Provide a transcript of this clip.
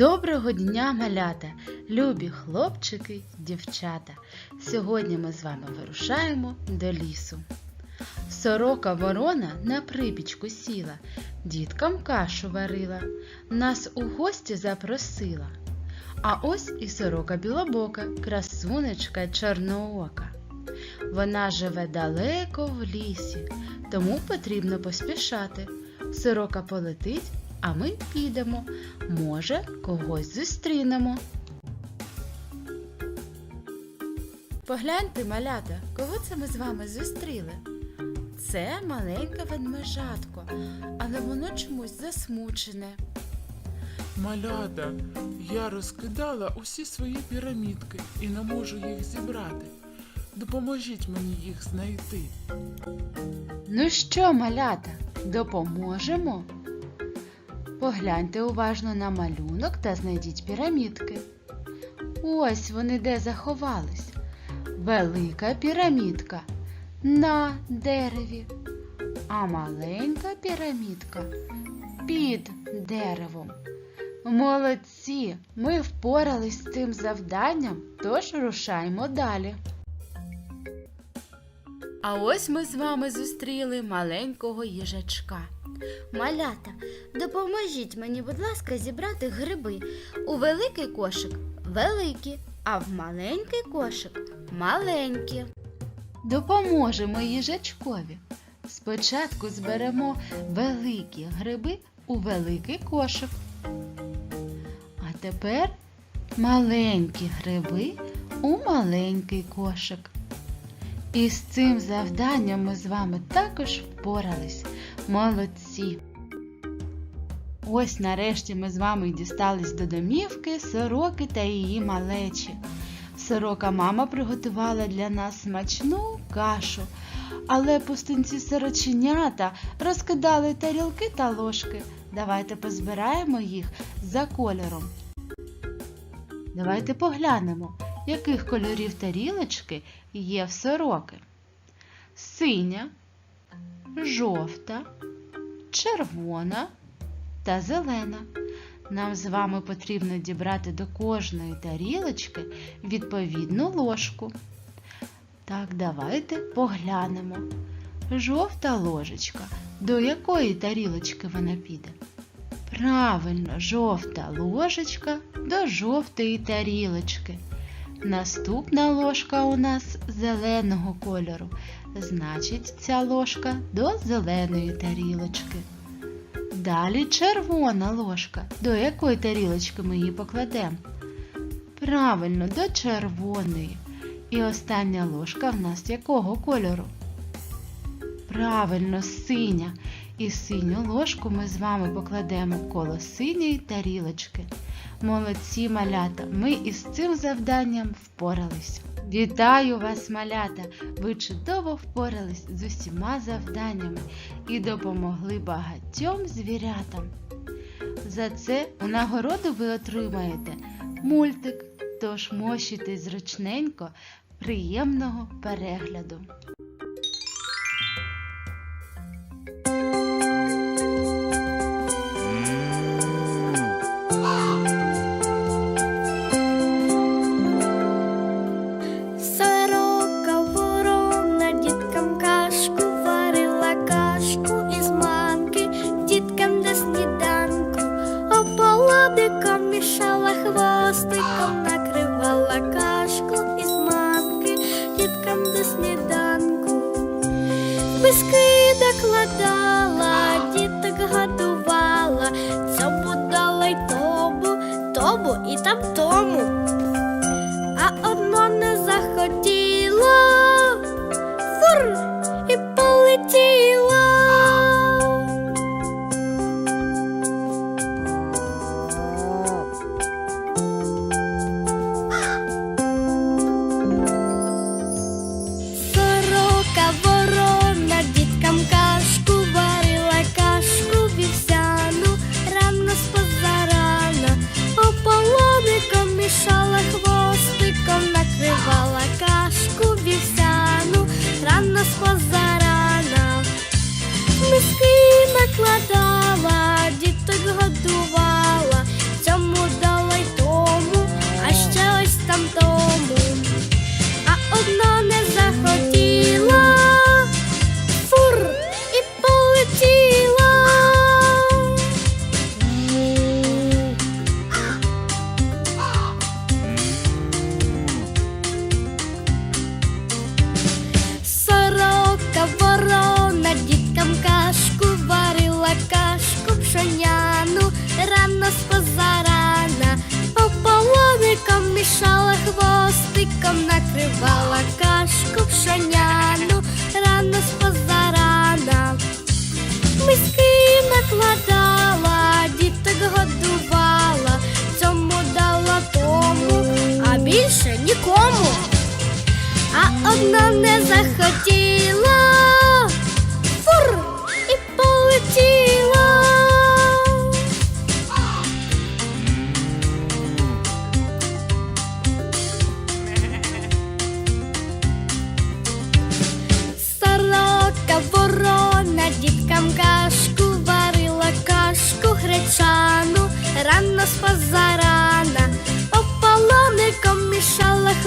Доброго дня, малята, любі хлопчики, дівчата. Сьогодні ми з вами вирушаємо до лісу. Сорока ворона на припічку сіла, діткам кашу варила, нас у гості запросила. А ось і сорока білобока, красунечка чорноока. Вона живе далеко в лісі, тому потрібно поспішати. Сорока полетить, а ми підемо. Може, когось зустрінемо. Погляньте, малята, кого це ми з вами зустріли? Це маленьке ведмежатко, але воно чомусь засмучене. Малята, я розкидала усі свої пірамідки і не можу їх зібрати. Допоможіть мені їх знайти. Ну що, малята, допоможемо? Погляньте уважно на малюнок та знайдіть пірамідки. Ось вони де заховались. Велика пірамідка на дереві, а маленька пірамідка під деревом. Молодці! Ми впорались з цим завданням, тож рушаймо далі. А ось ми з вами зустріли маленького їжачка. Малята, допоможіть мені, будь ласка, зібрати гриби. У великий кошик великі, а в маленький кошик маленькі. Допоможемо їжачкові. Спочатку зберемо великі гриби у великий кошик. А тепер маленькі гриби у маленький кошик. І з цим завданням ми з вами також впорались. Молодці! Ось нарешті ми з вами дістались до домівки сороки та її малечі. Сорока мама приготувала для нас смачну кашу, але пустинці сороченята розкидали тарілки та ложки. Давайте позбираємо їх за кольором. Давайте поглянемо, яких кольорів тарілочки є в сороки. Синя, жовта, червона та зелена. Нам з вами потрібно дібрати до кожної тарілочки відповідну ложку. Так, давайте поглянемо. Жовта ложечка. До якої тарілочки вона піде? Правильно, жовта ложечка до жовтої тарілочки. Наступна ложка у нас зеленого кольору. Значить, ця ложка до зеленої тарілочки. Далі червона ложка. До якої тарілочки ми її покладемо? Правильно, до червоної. І остання ложка в нас якого кольору? Правильно, синя. І синю ложку ми з вами покладемо коло синьої тарілочки. Молодці малята, ми із цим завданням впорались. Вітаю вас, малята! Ви чудово впорались з усіма завданнями і допомогли багатьом звірятам. За це у нагороду ви отримаєте мультик, тож мощуйте зручненько, приємного перегляду. Сорока позарана, ополоником мішала хвостиком, накривала кашку пшоняну, рано з позарана. Миски накладала, діток годувала, цьому дала тому, а більше нікому. А одна не захотіла, шану, рано з позарана, ополоником мішала.